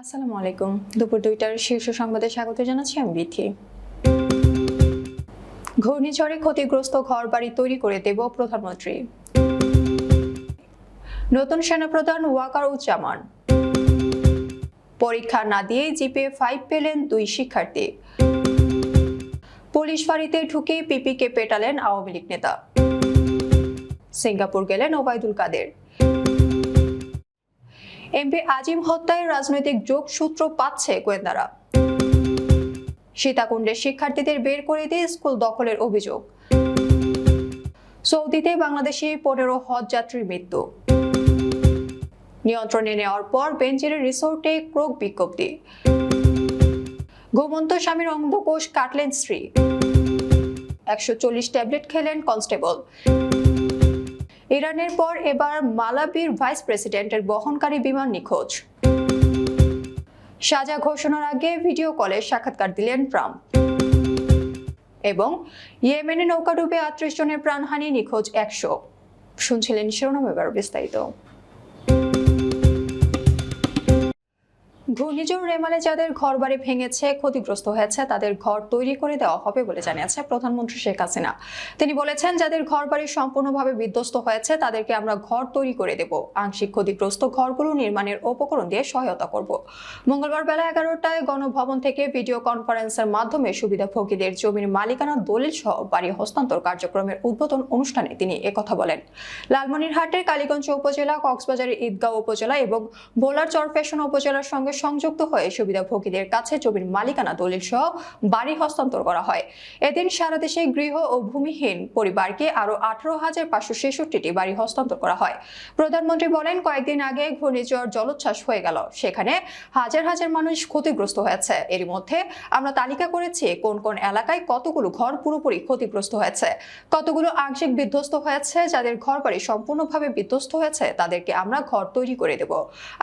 আসসালামু আলাইকুম। দুপুর দুইটার শীর্ষ সংবাদে স্বাগত জানাচ্ছি আমি বিথি। ঘূর্ণিঝড়ে ক্ষতিগ্রস্ত ঘর বাড়ি তৈরি করে দেব প্রধানমন্ত্রী। নতুন সেনাপ্রধান ওয়াকার উজ্জামান পরীক্ষা না দিয়ে জিপে ফাইভ পেলেন দুই শিক্ষার্থী। পুলিশ ফাঁড়িতে ঢুকে পিপিকে পেটালেন আওয়ামী লীগ নেতা। সিঙ্গাপুর গেলেন ওবায়দুল কাদের। এমপি আজিম হত্যায় রাজনৈতিক যোগসূত্র পাচ্ছে গোয়েন্দারা। সীতাকুণ্ডের শিক্ষার্থীদের বের করে দিয়ে স্কুল দখলের অভিযোগ। সৌদিতে বাংলাদেশি পনেরো হজ যাত্রীর মৃত্যু। নিয়ন্ত্রণে নেওয়ার পর বেঞ্জিরের রিসোর্টে ক্রোক বিজ্ঞপ্তি। ঘুমন্ত স্বামীর অন্ধকোষ কাটলেন স্ত্রী। একশো চল্লিশ ট্যাবলেট খেলেন কনস্টেবল। ইরানের পর এবার মালাবির ভাইস প্রেসিডেন্টের বহনকারী বিমান নিখোঁজ। সাজা ঘোষণার আগে ভিডিও কলে সাক্ষাৎকার দিলেন ট্রাম্প। এবং ইয়েমেনে নৌকাডুবে আটত্রিশ জনের প্রাণহানি, নিখোঁজ একশো। শুনছিলেন শিরোনাম এবার বিস্তারিত। ঘূর্ণিঝড় রেমালে যাদের ঘর বাড়ি ভেঙেছে, ক্ষতিগ্রস্ত হয়েছে, তাদের ঘর তৈরি করে দেওয়া হবে বলে জানিয়েছে প্রধানমন্ত্রী শেখ হাসিনা। তিনি বলেছেন, যাদের ঘর বাড়ি সম্পূর্ণভাবে বিধ্বস্ত হয়েছে, তাদেরকে আমরা ঘর তৈরি করে দেব। আংশিক ক্ষতিগ্রস্ত ঘরগুলো নির্মাণের উপকরণ দিয়ে সহায়তা করব। মঙ্গলবার বেলা এগারোটায় গণভবন থেকে ভিডিও কনফারেন্সের মাধ্যমে সুবিধাভোগীদের জমির মালিকানা দলিল সহ বাড়ি হস্তান্তর কার্যক্রমের উদ্বোধন অনুষ্ঠানে তিনি একথা বলেন। লালমনিরহাটের কালীগঞ্জ উপজেলা, কক্সবাজারের ঈদগাঁও উপজেলা এবং ভোলার চরফেশন উপজেলার সঙ্গে সংযুক্ত হয়ে সুবিধাভোগীদের কাছে জমির মালিকানা দলিল সহ বাড়ি হস্তান্তর করা হয়। এদিন সারা দেশে গৃহ ও ভূমিহীন পরিবারকে আরও আঠারো হাজার পাঁচশো ছেষট্টিটি বাড়ি হস্তান্তর করা হয়। প্রধানমন্ত্রী বলেন, কয়েকদিন আগে ঘূর্ণিঝড় জলোচ্ছ্বাস হয়ে গেল। সেখানে হাজার হাজার মানুষ ক্ষতিগ্রস্ত হয়েছে। এর মধ্যে আমরা তালিকা করেছি কোন কোন এলাকায় কতগুলো ঘর পুরোপুরি ক্ষতিগ্রস্ত হয়েছে। কতগুলো আংশিক বিধ্বস্ত হয়েছে, যাদের ঘর বাড়ি সম্পূর্ণভাবে বিধ্বস্ত হয়েছে, তাদেরকে আমরা ঘর তৈরি করে দেব।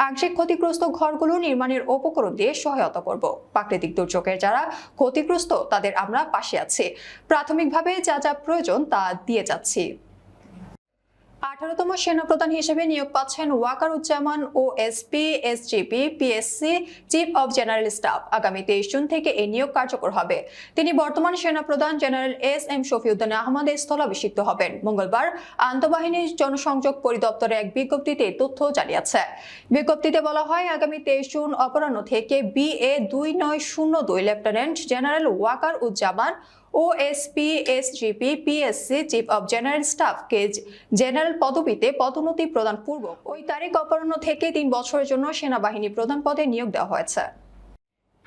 আংশিক ক্ষতিগ্রস্ত ঘরগুলো নির্মাণের উপকরণ দিয়ে সহায়তা করব। প্রাকৃতিক দুর্যোগের যারা ক্ষতিগ্রস্ত, তাদের আমরা পাশে আছি। প্রাথমিকভাবে যা যা প্রয়োজন, তা দিয়ে যাচ্ছি। আঠারোতম সেনাপ্রধান হিসেবে নিয়োগ পাচ্ছেন ওয়াকার উজ্জামান ও SP SGP PSC chief of general staff. আগামী তেইশ জুন থেকে এই নিয়োগ কার্যকর হবে। তিনি বর্তমান সেনাপ্রধান general S M Shafiuddin Ahmed স্থলাভিষিক্ত হবেন। মঙ্গলবার আন্তঃবাহিনী জনসংযোগ পরিদপ্তরে এক বিজ্ঞপ্তিতে তথ্য জানিয়েছে। বিজ্ঞপ্তিতে বলা হয়, আগামী তেইশ জুন অপরাহ্ন থেকে বি এ দুই নয় শূন্য দুই lieutenant general Waker Uzzaman OSP SGP PSC chief of general স্টাফকে general পদবিতে পদোন্নতি প্রদান পূর্বক। ওই তারিখ অপরাহ্ন থেকে তিন বছরের জন্য সেনাবাহিনী প্রধান পদে নিয়োগ দেওয়া হয়েছে।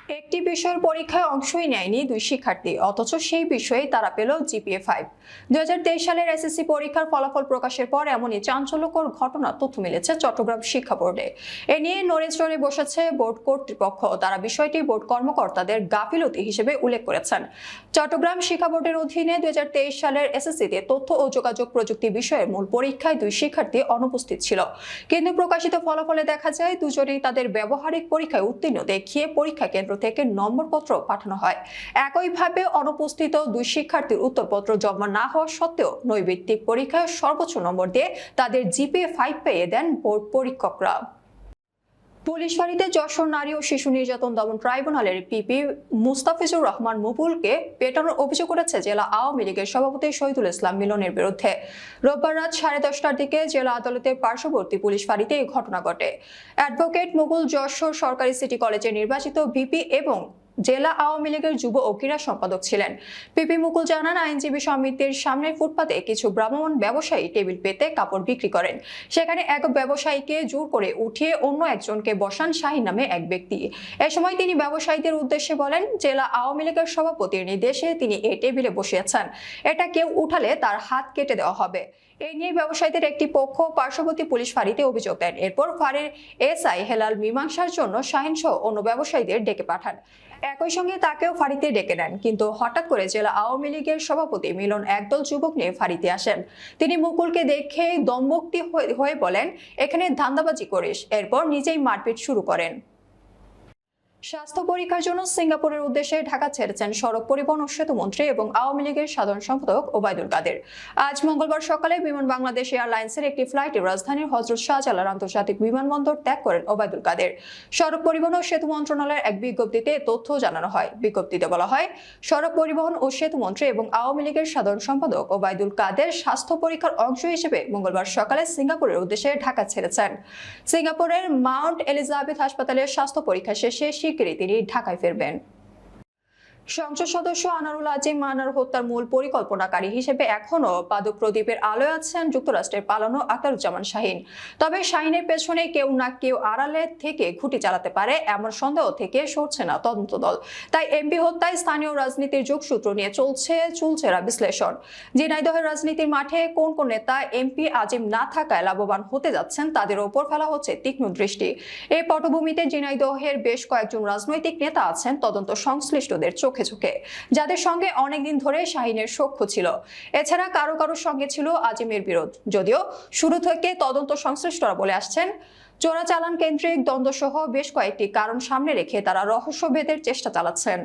একটি বিষয়ের পরীক্ষায় অংশই নেয়নি দুই শিক্ষার্থী, অথচ সেই বিষয়ে তারা পেল জিপিএ ফাইভ দুই সালের এসএসসি পরীক্ষার ফলাফল প্রকাশের পর এমনই চাঞ্চল্যকর ঘটনার তথ্য মিলেছে চট্টগ্রাম শিক্ষা বোর্ডে। এ নিয়ে নড়েচড়ে বসেছে বোর্ড কর্তৃপক্ষ। তারা বিষয়টি বোর্ড কর্মকর্তাদের গাফিলতি হিসেবে উল্লেখ করেছেন। চট্টগ্রাম শিক্ষা বোর্ডের অধীনে দুই হাজার তেইশ সালের এসএসসিতে তথ্য ও যোগাযোগ প্রযুক্তি বিষয়ের মূল পরীক্ষায় দুই শিক্ষার্থী অনুপস্থিত ছিল। কিন্তু প্রকাশিত ফলাফলে দেখা যায়, দুজনেই তাদের ব্যবহারিক পরীক্ষায় উত্তীর্ণ। দেখিয়ে পরীক্ষা কেন্দ্র থেকে নম্বরপত্র পাঠানো হয়। একইভাবে অনুপস্থিত দুই শিক্ষার্থীর উত্তরপত্র জমা না হওয়া সত্ত্বেও নৈবিত্তিক পরীক্ষায় সর্বোচ্চ নম্বর দিয়ে তাদের জিপিএ ফাইভ পেয়ে দেন বোর্ড পরীক্ষকরা। পুলিশ বাড়িতে যশোর নারী ও শিশু নির্যাতন দমন ট্রাইব্যুনালের পিপি মুস্তাফিজুর রহমান মুকুলকে পেটানোর অভিযোগ করেছে জেলা আওয়ামী লীগের সভাপতি শহীদুল ইসলাম মিলনের বিরুদ্ধে। রোববার রাত সাড়ে দশটার দিকে জেলা আদালতের পার্শ্ববর্তী পুলিশ ফাঁড়িতে এই ঘটনা ঘটে। অ্যাডভোকেট মুকুল যশোর সরকারি সিটি কলেজে নির্বাচিত ভিপি এবং জেলা আওয়ামী লীগের যুব ও ক্রীড়া সম্পাদক ছিলেন। পিপি মুকুল জানান, আইনজীবী সমিতির সামনের ফুটপাতে কিছু ভ্রাম্যমাণ ব্যবসায়ী টেবিল পেতে কাপড় বিক্রি করেন। সেখানে এক ব্যবসায়ীকে জোর করে উঠিয়ে অন্য একজনকে বসান শাহিন নামে এক ব্যক্তি। এ সময় তিনি ব্যবসায়ীদের উদ্দেশ্যে বলেন, জেলা আওয়ামী লীগের সভাপতির নির্দেশে তিনি এই টেবিলে বসিয়েছেন এটা কেউ উঠালে তার হাত কেটে দেওয়া হবে। এই নিয়ে ব্যবসায়ীদের একটি পক্ষ পার্শ্ববর্তী পুলিশ ফাঁড়িতে অভিযোগ দেন। এরপর ফাঁড়ির এসআই হেলাল মীমাংসার জন্য শাহিন সহ অন্য ব্যবসায়ীদের ডেকে পাঠান। একই সঙ্গে তাকেও ফাঁড়িতে ডেকে নেন, কিন্তু হঠাৎ করে জেলা আওয়ামী লীগের সভাপতি মিলন একদল যুবক নিয়ে ফাঁড়িতে আসেন। তিনি মুকুলকে দেখে দম্বক্তি হয়ে- হয়ে বলেন, এখানে ধান্দাবাজি করিস। এরপর নিজেই মারপিট শুরু করেন। স্বাস্থ্য পরীক্ষার জন্য সিঙ্গাপুরের উদ্দেশ্যে ঢাকা ছেড়েছেন সড়ক পরিবহন ও সেতু মন্ত্রী এবং আওয়ামী লীগের সাধারণ সম্পাদক ওবায়দুল কাদের। আজ মঙ্গলবার সকালে বিমান বাংলাদেশ এয়ারলাইন্সের একটি ফ্লাইটে রাজধানীর হজরত শাহজালাল আন্তর্জাতিক বিমানবন্দর ত্যাগ করেন ওবায়দুল কাদের। সড়ক পরিবহন ও সেতু মন্ত্রণালয়ের এক বিজ্ঞপ্তিতে তথ্য জানানো হয়। বিজ্ঞপ্তিতে বলা হয়, সড়ক পরিবহন ও সেতু মন্ত্রী এবং আওয়ামী লীগের সাধারণ সম্পাদক ওবায়দুল কাদের স্বাস্থ্য পরীক্ষার অংশ হিসেবে মঙ্গলবার সকালে সিঙ্গাপুরের উদ্দেশ্যে ঢাকা ছেড়েছেন। সিঙ্গাপুরের মাউন্ট এলিজাবেথ হাসপাতালের স্বাস্থ্য পরীক্ষা শেষে শিগগিরই তিনি ঢাকায় ফিরবেন। সংসদ সদস্য আনারুল আজিম মানার হত্যার মূল পরিকল্পনাকারী হিসেবে এখনও পাদক প্রদীপের আলোয় আছেন যুক্তরাষ্ট্রের পালানো আক্তারুজ্জামান শাহিন। তবে শাহিনের পেছনে কেউ না কেউ আড়ালে থেকে ঘুটি চালাতে পারে, এমন সন্দেহ থেকে সরছে না তদন্ত দল। তাই এমপি হত্যায় স্থানীয় রাজনীতির যোগসূত্র নিয়ে চলছে চুলচেরা বিশ্লেষণ। ঝিনাইদহের রাজনীতির মাঠে কোন কোন নেতা এমপি আজিম না থাকায় লাভবান হতে যাচ্ছেন তাদের ওপর ফেলা হচ্ছে তীক্ষ্ণ দৃষ্টি। এই পটভূমিতে ঝিনাইদহের বেশ কয়েকজন রাজনৈতিক নেতা আছেন, তদন্ত সংশ্লিষ্টদের চোখে চোখে চোখে যাদের সঙ্গে অনেকদিন ধরে শাহিনের সখ্য ছিল। এছাড়া কারও কারোর সঙ্গে ছিল আজিমের বিরোধ। যদিও শুরু থেকে তদন্ত সংশ্লিষ্টরা বলে আসছেন, চোরাচালান কেন্দ্রিক দ্বন্দ্বসহ বেশ কয়েকটি কারণ সামনে রেখে তারা রহস্যভেদের চেষ্টা চালাচ্ছেন।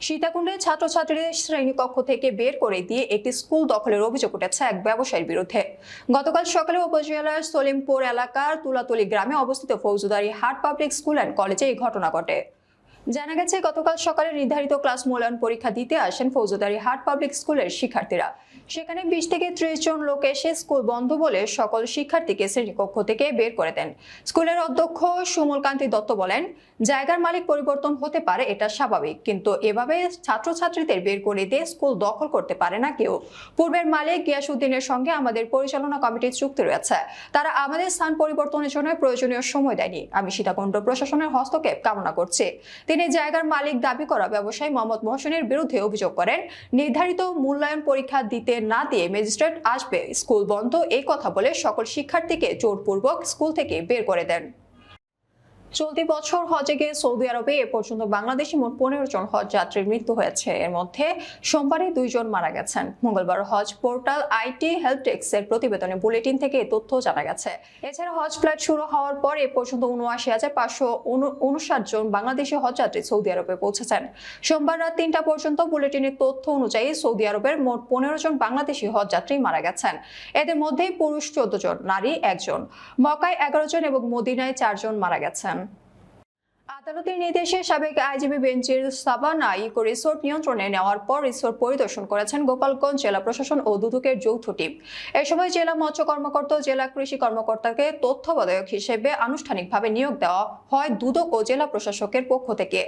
সীতাকুণ্ডে ছাত্রছাত্রীদের শ্রেণীকক্ষ থেকে বের করে দিয়ে একটি স্কুল দখলের অভিযোগ উঠেছে এক ব্যবসায়ীর বিরুদ্ধে। গতকাল সকালে উপজেলার সলিমপুর এলাকার তুলাতলি গ্রামে অবস্থিত ফৌজদারি হাট পাবলিক স্কুল অ্যান্ড কলেজে এই ঘটনা ঘটে। জানা গেছে, গতকাল সকালে নির্ধারিত ক্লাস মূল্যায়ন পরীক্ষা দিতে আসেন ফৌজদারি হাট পাবলিক স্কুলের শিক্ষার্থীরা। সেখানে বিশ থেকে ত্রিশ জন লোক এসে স্কুল বন্ধ বলে সকল শিক্ষার্থীকে শ্রেণীকক্ষ থেকে বের করে দেন। স্কুলের অধ্যক্ষ সুমল কান্তি দত্ত বলেন, জায়গার মালিক পরিবর্তন হতে পারে, এটা স্বাভাবিক। কিন্তু এভাবে ছাত্রছাত্রীদের বের করে দিয়ে স্কুল দখল করতে পারে না কেউ। পূর্বের মালিক গিয়াসুদ্দিনের সঙ্গে আমাদের পরিচালনা কমিটির চুক্তি রয়েছে। তারা আমাদের স্থান পরিবর্তনের জন্য প্রয়োজনীয় সময় দেয়নি। আমি সীতাকুণ্ড প্রশাসনের হস্তক্ষেপ কামনা করছি। তিনি জায়গার মালিক দাবি করা ব্যবসায়ী মোহাম্মদ মহসেনের বিরুদ্ধে অভিযোগ করেন, নির্ধারিত মূল্যায়ন পরীক্ষা দিতে না দিয়ে ম্যাজিস্ট্রেট আসবে স্কুল বন্ধ, এই কথা বলে সকল শিক্ষার্থীকে জোরপূর্বক স্কুল থেকে বের করে দেন। চলতি বছর হজে গিয়ে সৌদি আরবে এ পর্যন্ত বাংলাদেশি মোট পনেরো জন হজ যাত্রীর মৃত্যু হয়েছে। এর মধ্যে সোমবারে দুইজন মারা গেছেন। মঙ্গলবার হজ পোর্টাল আইটি হেল্প এর প্রতিবেদনে বুলেটিন থেকে এই তথ্য জানা গেছে। এছাড়া হজ ফ্লাইট শুরু হওয়ার পর এ পর্যন্ত উনআশি হাজার পাঁচশো উনষাট জন বাংলাদেশি হজ যাত্রী সৌদি আরবে পৌঁছেছেন। সোমবার রাত তিনটা পর্যন্ত বুলেটিনের তথ্য অনুযায়ী সৌদি আরবের মোট পনেরো জন বাংলাদেশি হজ যাত্রী মারা গেছেন। এদের মধ্যে পুরুষ চোদ্দ জন, নারী একজন। মকায় এগারো জন এবং মদিনায় চারজন মারা গেছেন। আদালতের নির্দেশে সাবেক আইজিবি বেঞ্চের সাবানা ইকো রিসোর্ট নিয়ন্ত্রণে নেওয়ার পর রিসোর্ট পরিদর্শন করেছেন গোপালগঞ্জ জেলা প্রশাসন ও দুদকের যৌথ টিম। এ সময় জেলা মৎস্য কর্মকর্তা ও জেলা কৃষি কর্মকর্তাকে তথ্যবাদক হিসেবে আনুষ্ঠানিকভাবে নিয়োগ দেওয়া হয় দুদক ও জেলা প্রশাসকের পক্ষ থেকে।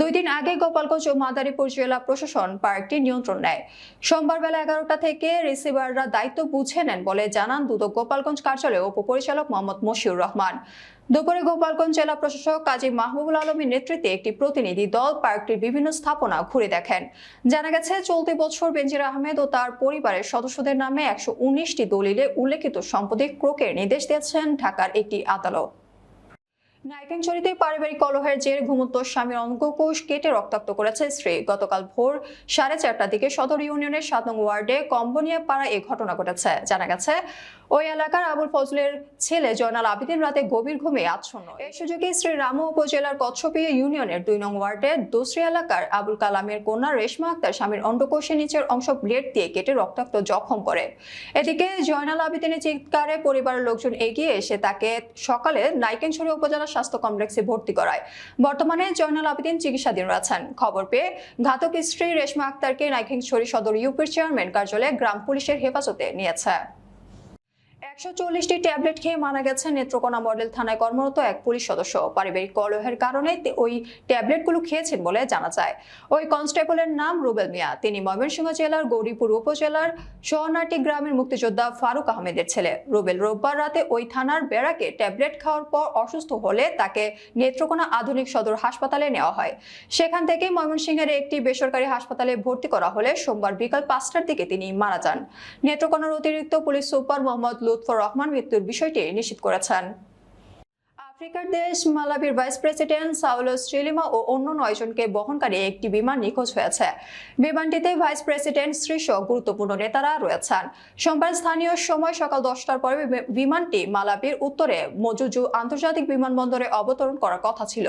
দুই দিন আগে গোপালগঞ্জ ও মাদারীপুর জেলা প্রশাসন পার্কটি নিয়ন্ত্রণ নেয়। সোমবার বেলা এগারোটা থেকে রিসিভাররা দায়িত্ব বুঝে নেন বলে জানান দুদক গোপালগঞ্জ কার্যালয়ের উপপরিচালক মোহাম্মদ মশিউর রহমান। দুপুরে গোপালগঞ্জ জেলা প্রশাসক কাজী মাহবুবুল আলমের নেতৃত্বে একটি প্রতিনিধি দল পার্কটির বিভিন্ন স্থাপনা ঘুরে দেখেন। জানা গেছে, চলতি বছর বেঞ্জির আহমেদ ও তার পরিবারের সদস্যদের নামে একশো উনিশটি দলিলে উল্লেখিত সম্পত্তি ক্রোকের নির্দেশ দিয়েছেন ঢাকার একটি আদালত। নাইকেনচুরিতে পারিবারিক কলহের জের ঘুমন্ত স্বামীর অঙ্গকোষ কেটে রক্তাক্ত করেছে স্ত্রী। গতকাল ভোর সাড়ে চারটার দিকে সদর ইউনিয়নের সাত নং ওয়ার্ডে কম্বোনিয়া পাড়া এই ঘটনা ঘটেছে। জানা গেছে, ওই এলাকার আবুল ফজলের ছেলে জয়নাল আবিদিন রাতে গভীর ঘুমে আচ্ছন্ন। এই সুযোগে শ্রী রামু উপজেলার কচ্ছপিয়া ইউনিয়নের দুই নং ওয়ার্ডের দোসরি এলাকার আবুল কালামের কন্যা রেশমা আক্তার স্বামীর অন্ডকোষের নিচের অংশ ব্লেড দিয়ে কেটে রক্তাক্ত জখম করে। এদিকে জয়নাল আবিদিনের চিৎকারে পরিবারের লোকজন এগিয়ে এসে তাকে সকালে নাইকেনছড়ি উপজেলা স্বাস্থ্য কমপ্লেক্সে ভর্তি করায়। বর্তমানে জয়নাল আবেদিন চিকিৎসাধীন রয়েছেন। খবর পেয়ে ঘাতক স্ত্রী রেশমা আক্তারকে নাইখিংছড়ি সদর ইউপির চেয়ারম্যান কার্যালয়ে গ্রাম পুলিশের হেফাজতে নিয়েছে। একশো চল্লিশটি ট্যাবলেট খেয়ে মারা গেছে নেত্রকোনা মডেল থানায় কর্মরত এক পুলিশ সদস্য। পারিবারিক কলহের কারণে ওই ট্যাবলেটগুলো খেয়েছেন বলে জানা যায়। ওই কনস্টেবলের নাম রুবেল মিয়া। তিনি ময়মনসিংহ জেলার গৌরীপুর উপজেলার শহনাটি গ্রামের মুক্তিযোদ্ধা ফারুক আহমেদের ছেলে। রুবেল রোববার রাতে ওই থানার বেড়াকে ট্যাবলেট খাওয়ার পর অসুস্থ হলে তাকে নেত্রকোনা আধুনিক সদর হাসপাতালে নেওয়া হয়। সেখান থেকে ময়মনসিংহের একটি বেসরকারি হাসপাতালে ভর্তি করা হলে সোমবার বিকাল পাঁচটার দিকে তিনি মারা যান। নেত্রকোনার অতিরিক্ত পুলিশ সুপার মোহাম্মদ লুৎফর রহমান মৃত্যুর বিষয়টি নিশ্চিত করেছেন। আফ্রিকার দেশ মালাবির ভাইস প্রেসিডেন্ট সাউলস চিলিমা ও অন্য নয়জনকে বহনকারী একটি বিমান নিখোঁজ হয়েছে। বিমানটিতে ভাইস প্রেসিডেন্ট শীর্ষ গুরুত্বপূর্ণ নেতারা রয়েছেন। সোমবার স্থানীয় সময় সকাল দশটার পরে বিমানটি মালাবির উত্তরে মজুজু আন্তর্জাতিক বিমানবন্দরে অবতরণ করার কথা ছিল।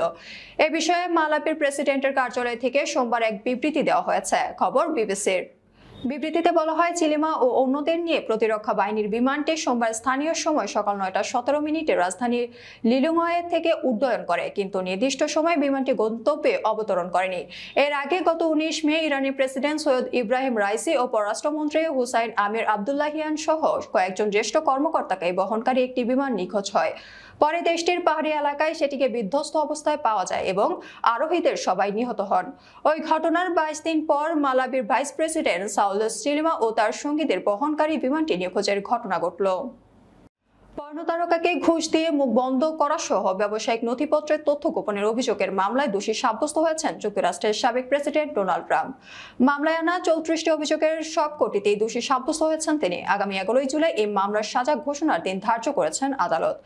এ বিষয়ে মালাবির প্রেসিডেন্টের কার্যালয় থেকে সোমবার এক বিবৃতি দেওয়া হয়েছে। খবর বিবিসির। বিবৃতিতে বলা হয়, চিলিমা ও অন্যদের নিয়ে প্রতিরক্ষা বাহিনীর বিমানটি সোমবার স্থানীয় সময় সকাল নয়টা সতেরো মিনিটে রাজধানীর লিলুময়ে থেকে উড্ডয়ন করে, কিন্তু নির্দিষ্ট সময় বিমানটি গন্তব্যে অবতরণ করেনি। এর আগে গত উনিশ মে ইরানি প্রেসিডেন্ট সৈয়দ ইব্রাহিম রাইসি ও পররাষ্ট্রমন্ত্রী হুসাইন আমির আবদুল্লাহিয়ান সহ কয়েকজন জ্যেষ্ঠ কর্মকর্তাকে বহনকারী একটি বিমান নিখোঁজ হয়। পরে দেশটির পাহাড়ি এলাকায় সেটিকে বিধ্বস্ত অবস্থায় পাওয়া যায় এবং আরোহীদের সবাই নিহত হন। ওই ঘটনার বাইশ দিন পর মালাবির ভাইস প্রেসিডেন্ট সাউলস সিনেমা ও তার সঙ্গীদের বহনকারী বিমানটি নিখোঁজের ঘটনা ঘটল। পর্ণতারকাকে ঘুষ দিয়ে মুখ বন্ধ করা সহ ব্যবসায়িক নথিপত্রের তথ্য গোপনের অভিযোগের মামলায় দোষী সাব্যস্ত হয়েছেন যুক্তরাষ্ট্রের সাবেক প্রেসিডেন্ট ডোনাল্ড ট্রাম্প। মামলায় আনা চৌত্রিশটি অভিযোগের সবকটিতেই দোষী সাব্যস্ত হয়েছেন তিনি। আগামী এগারোই জুলাই এই মামলার সাজা ঘোষণার দিন ধার্য করেছেন আদালত।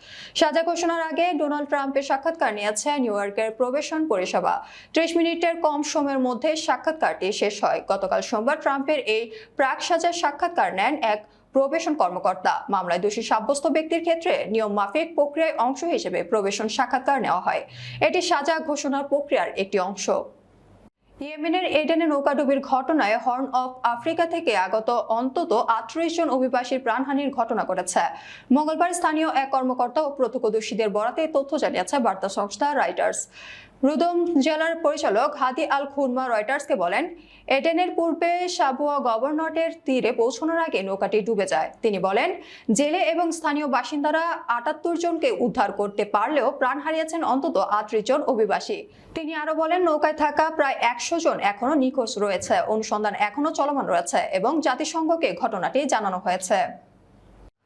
সাজা ঘোষণার আগে ডোনাল্ড ট্রাম্পের সাক্ষাৎকার নিয়েছে নিউ ইয়র্কের প্রবেশন পরিষেবা। ত্রিশ মিনিটের কম সময়ের মধ্যে সাক্ষাৎকারটি শেষ হয়। গতকাল সোমবার ট্রাম্পের এই প্রাক সাজার সাক্ষাৎকার নেন এক প্রবেশন কর্মকর্তা। মামলায় দোষী সাব্যস্ত ব্যক্তির ক্ষেত্রে নিয়ম মাফিক প্রক্রিয়ায় অংশ হিসেবে প্রবেশন সাক্ষাৎকার নেওয়া হয়। এটি সাজা ঘোষণার প্রক্রিয়ার একটি অংশ। ইয়েমেনের এডেনে নৌকাডুবির ঘটনায় হর্ন অফ আফ্রিকা থেকে আগত অন্তত আটত্রিশ জন অভিবাসীর প্রাণহানির ঘটনা ঘটেছে। মঙ্গলবার স্থানীয় এক কর্মকর্তা ও প্রত্যক্ষদর্শীদের বরাতে তথ্য জানিয়েছে বার্তা সংস্থা রাইটার্স। রুদম জেলার পরিচালক হাদি আল খুরমা রয়টার্সকে বলেন এডেনের পূর্বে সাবুয়া গভর্নরের তীরে পৌঁছানোর আগে নৌকাটি ডুবে যায়। তিনি বলেন, জেলে এবং স্থানীয় বাসিন্দারা আটাত্তর জনকে উদ্ধার করতে পারলেও প্রাণ হারিয়েছেন অন্তত আটত্রিশ জন অভিবাসী। তিনি আরও বলেন, নৌকায় থাকা প্রায় একশো জন এখনও নিখোঁজ রয়েছে। অনুসন্ধান এখনও চলমান রয়েছে এবং জাতিসংঘকে ঘটনাটি জানানো হয়েছে।